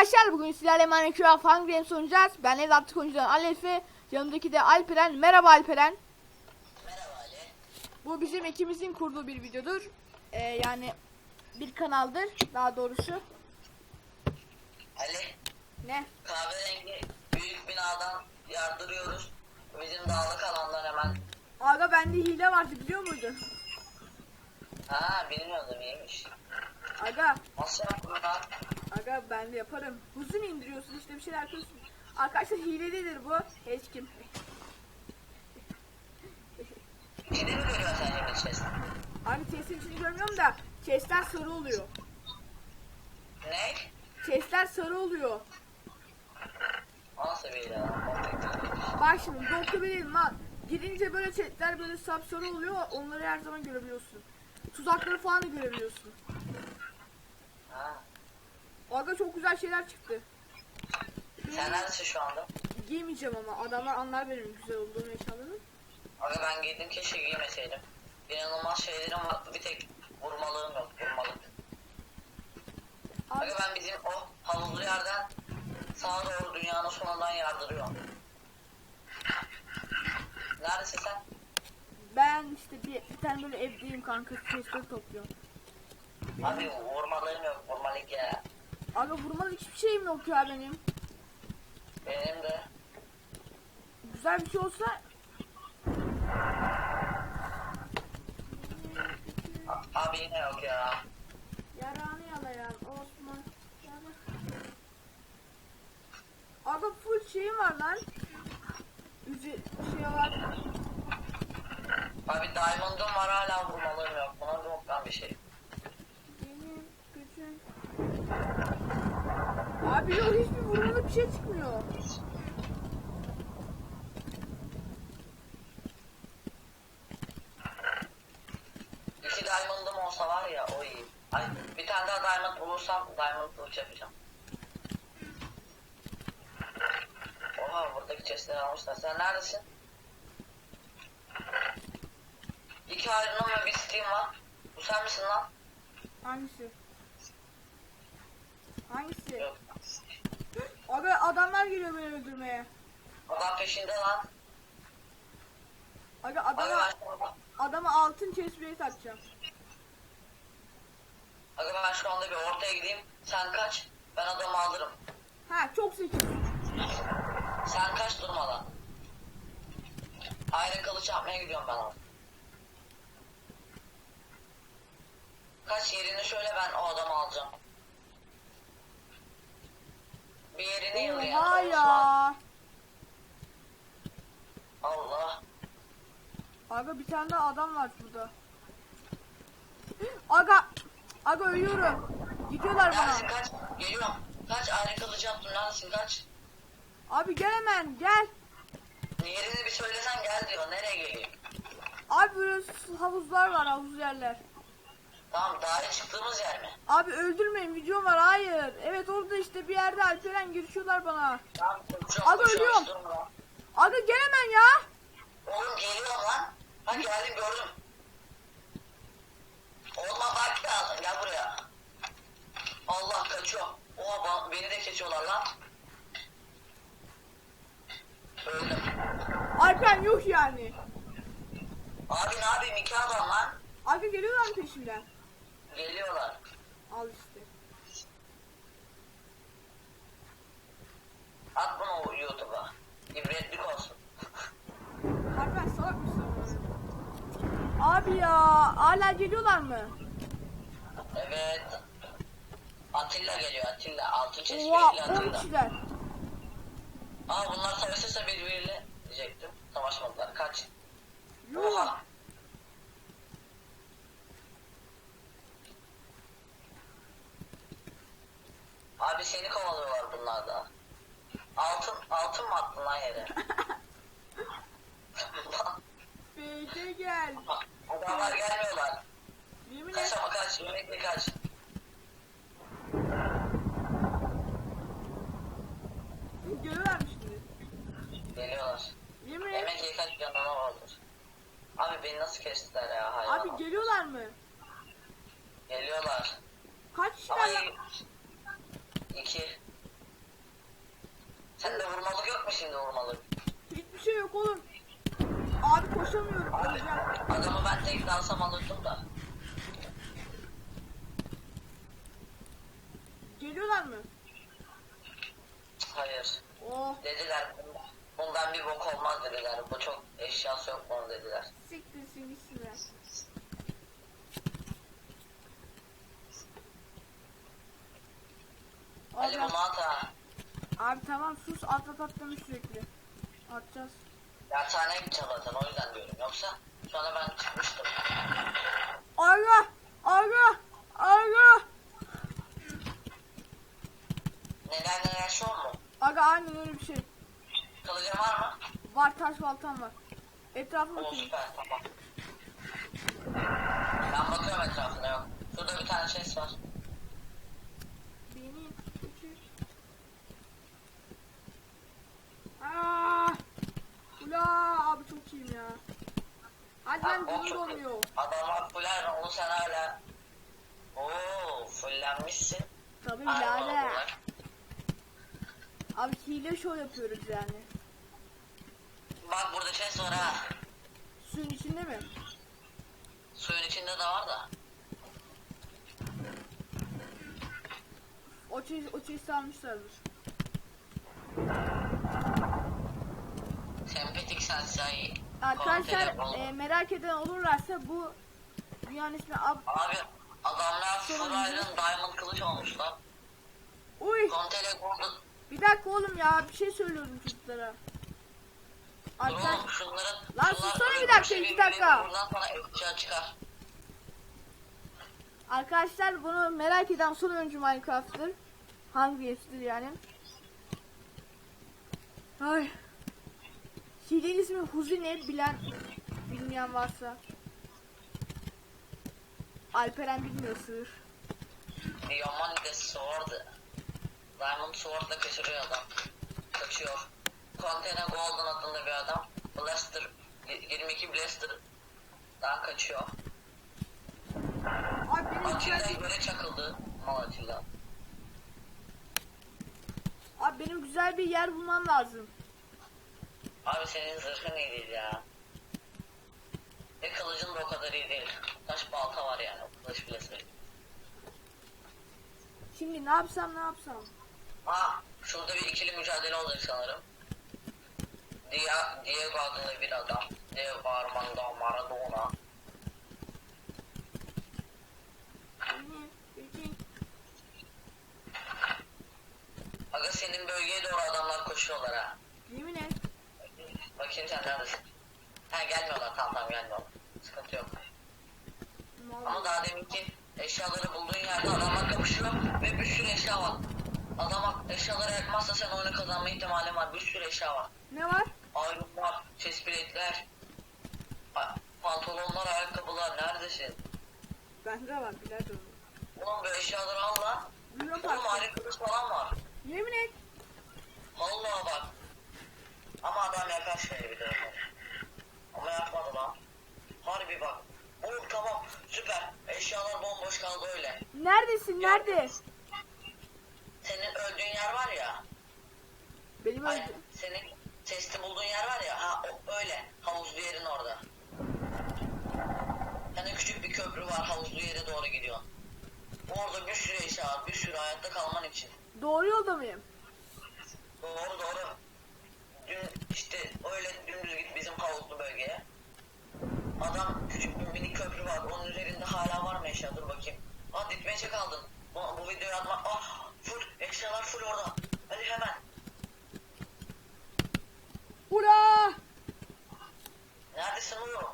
arkadaşlar bugün sizlerle Minecraft Hunger Games oynayacağız. Ben Evlatlık oyuncudan Alef'e yanımdaki de Alperen. Merhaba Alperen. Merhaba Ali. Bu bizim ikimizin kurduğu bir videodur. Ee, yani bir kanaldır daha doğrusu. Ali, Ne? kahverengi büyük binadan yardırıyoruz. Bizim dağlık alanlar hemen. Aga bende hile vardı biliyor muydun? Ha bilmiyordum iyiymiş. Aga, Nasıl yaptın lan? Aga ben de yaparım. Hızlı mı indiriyorsun işte bir şeyler yapıyorsun. Arkadaşlar hile değildir bu. Hiç kim. Yine mi görüyorsun sen yemin ses? Abi chest'in içini görmüyorum da chest'ler sarı oluyor. Ne? Chest'ler sarı oluyor. Nasıl bir hile? Bak şimdi doktor benim lan. Girince böyle chatler böyle sapsarı oluyor. Onları her zaman görebiliyorsun. Tuzakları falan da görebiliyorsun. Ha. Aga çok güzel şeyler çıktı. Sen neredesin şu anda? Giymeyeceğim ama adamlar anlar benim güzel olduğunu eşyalarını. Abi ben giydim keşke giymeseydim. İnanılmaz şeylerim var. Bir tek vurmalığım yok. Vurmalık. Abi, Abi ben bizim o havuzlu yerden sağa doğru dünyanın sonundan yardırıyorum. Neredesin sen? ben işte bir, bir tane böyle evdeyim kanka chestleri topluyorum. Abi vurmalığım yok. Vurmalık ya. Aga vurmalık hiçbir şeyim yok ya benim. Benim de. Güzel bir şey olsa Abi yine yok ya. Yaranı yalayan Osman. Aga full şeyim var lan. Üze şey var. Abi diamond'um var hala vurmalığım yok. Buna yoktan bir şey. Benim gücüm. Abi yok hiçbir vurmalı bir şey çıkmıyor. İki diamond'um olsa var ya o iyi. Ay bir tane daha diamond bulursam diamond kılıç yapacağım. Oha buradaki chestleri almışlar. Sen neredesin? İki iron'um ve bir steam var. Bu sen misin lan? Hangisi? Hangisi? Yok. Abi adamlar geliyor beni öldürmeye. Adam peşinde lan. Abi adama, adama altın chest plate atacağım. Aga ben şu anda bir ortaya gideyim. Sen kaç. Ben adamı alırım. Ha çok zekisin. Sen kaç durmadan. Ayrı kılıç yapmaya gidiyorum ben abi. Kaç yerini söyle ben o adamı alacağım. Bir yerini yıl ya. Oha ya. Allah. Aga bir tane daha adam var burada. Aga. Aga ölüyorum. Gidiyorlar Neredesin bana. kaç? Geliyorum. Kaç kılıç yaptım neredesin kaç? Abi gel hemen gel. Yerini bir söylesen gel diyor. Nereye geleyim? Abi böyle su- havuzlar var havuz yerler. Tamam dağa çıktığımız yer mi? Abi öldürmeyin videom var hayır. Evet orada işte bir yerde Alperen girişiyorlar bana. Tamam koşuyorum. Abi koşuyorum, ölüyorum. hiç durma. Aga gel hemen ya. Oğlum geliyorum lan. Ha geldim gördüm. Olma bak ya. Gel buraya. Allah kaçıyor. Oha beni de kesiyorlar lan. Öldüm. Alperen yok yani. Abi ne yapayım iki adam lan. Aga geliyorlar mı peşimden? Geliyorlar. Al işte. Abi ya hala geliyorlar mı? Evet. Atilla geliyor Atilla. Altın çeşmeli Oha 10 Atilla. kişiler. Aa bunlar savaşırsa birbiriyle diyecektim. Savaşmadılar. Kaç. Yok. Oha. Abi seni kovalıyorlar bunlar da. Altın, altın mı attın lan yere? Beyce gel. Adamlar gelmiyorlar. Yemin Kaç ama kaç, yemekli kaç. Geliyorlar mı şimdi? Geliyorlar. Yemin. Yemek ye kaç vardır. Abi beni nasıl kestiler ya hayvan. Abi geliyorlar mı? Geliyorlar. Kaç Ama kişiler? iyi. İki. şimdi vurmalı. Hiçbir şey yok oğlum. Abi koşamıyorum. Öleceğim. Adamı ben tek dalsam alırdım da. Geliyorlar mı? Hayır. Oh Dediler bundan bir bok olmaz dediler. Bu çok eşyası yok bunun dediler. siktirsin gitsinler. Ali Abi, bunu at ha. abi tamam sus atlat atlamış sürekli. Atacağız. Dershaneye zaten o yüzden diyorum. Yoksa sonra ben çıkmıştım. Aga! Aga! Aga! Neler neler şu mu? Aga aynen öyle bir şey. Kılıcın var mı? Var taş baltam var. Etrafıma O bakayım. süper tamam. Ben bakıyorum etrafına yok. Şurada bir tane şey var. Beni küçük. Aa! Ula abi çok iyiyim ya. Hadi Ha, ben o canım çok iyi. dolmuyor. Adamlar fuller onu sen hala. Oo fullenmişsin. Tabii birader. Abi hile show yapıyoruz yani. Bak burada chest var ha. Suyun içinde mi? Suyun içinde de var da. O çiz, o çiz almışlardır. Sempatik sensei. Arkadaşlar e, merak eden olurlarsa bu dünyanın ismi Ab... Abi adamlar iron diamond kılıç olmuşlar. Uy! Kontele golden. Bir dakika oğlum ya bir şey söylüyorum çocuklara. Dur Arkadaş, oğlum şunların. Lan sussana bir dakika, birbirine dakika. Buradan sana eşya çıkar. arkadaşlar bunu merak eden son oyuncu Minecraft'tır. Hungry's'tir yani. Ay. Hilenin ismi Huzine bilen bilmeyen varsa. Alperen bilmiyor sığır. Diamond de sword. Diamond sword'la kaçırıyor adam. Kaçıyor. Kontene golden adında bir adam. Blaster. 22 Blaster'dan kaçıyor. Abi benim Atilla böyle çakıldı. Mal Atilla. abi benim güzel bir yer bulmam lazım. Abi senin zırhın iyi değil ya. Ve kılıcın da o kadar iyi değil. Taş balta var yani. O kılıç bile sayılır. Şimdi ne yapsam ne yapsam? Ha, şurada bir ikili mücadele olacak sanırım. Dia, Diego adında bir adam. Diego Armando Maradona. Aga senin bölgeye doğru adamlar koşuyorlar ha. Yemin et. Bakayım sen neredesin? Ha gelmiyorlar tamam tamam gelmiyorlar. Sıkıntı yok. Ama daha deminki eşyaları bulduğun yerde adamlar kapışıyor ve bir sürü eşya var. Adam eşyaları yakmazsa sen oyunu kazanma ihtimalin var. Bir sürü eşya var. Ne var? Ayrımlar, chest plate'ler, a- pantolonlar, ayakkabılar neredesin? Bende var birader. Oğlum bu eşyaları al lan. Oğlum ayrı kılıç falan var. Yemin et. Vallahi bak. Ama adam yakar şöyle bir. Ama yapmadı lan. Harbi bak. Oğlum tamam süper. Eşyalar bomboş kaldı öyle. Neredesin? Nerede? Senin öldüğün yer var ya. Benim Ay, öldü. senin testi bulduğun yer var ya. Ha o, öyle. Havuzlu yerin orada. Hani küçük bir köprü var havuzlu yere doğru gidiyor. Orada bir sürü eşya var. Bir sürü hayatta kalman için. Doğru yolda mıyım? Doğru doğru. İşte öyle dümdüz git bizim havuzlu bölgeye. Adam küçük bir mini köprü var. Onun üzerinde hala var mı eşya? Dur bakayım. Aa ditmeçe kaldın. Bu, bu videoyu atma. Ah full. Eşyalar full orada. Hadi hemen. Ula! Neredesin oğlum?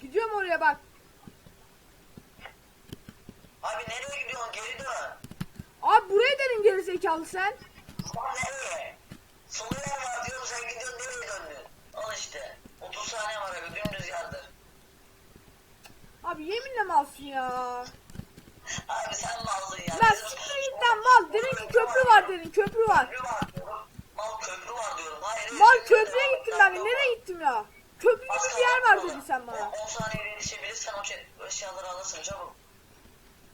Gidiyorum oraya bak. Abi nereye gidiyorsun? Geri dön. Abi buraya dedin geri zekalı sen. Lan nereye? Yer var diyorum sen gidiyorsun nereye döndün? Al işte. 30 saniye var abi dümdüz yardır. Abi yeminle malsın ya. Abi sen malsın ya. Lan siktir git lan mal. Demin ki köprü var dedin köprü var. Köprü var diyorum. Mal köprü var diyorum. Hayır. Mal köprüye gittim ben de. Nereye gittim ya? Köprü gibi bir yer var dedin sen bana. 10 saniye yetişebilirsen o şey- o eşyaları alırsın çabuk.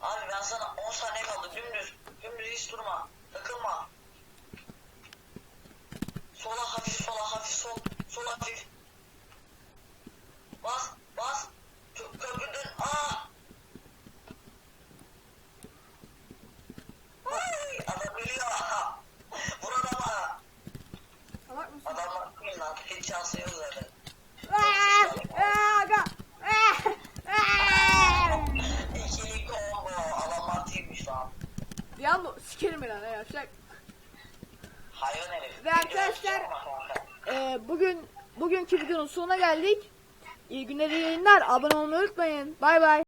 Abi ben sana 10 saniye kaldı dümdüz. Dümdüz hiç durma. Takılma. şansı yok zaten. Aa, aa, aga. Aa, aa. İkili combo. Adam mantıymış lan. Diablo sikerim ben lan yapacak. Hayvan herif. Ve arkadaşlar- Ee, bugün bugünkü videonun sonuna geldik. İyi günler iyi yayınlar. Abone olmayı unutmayın. Bay bay.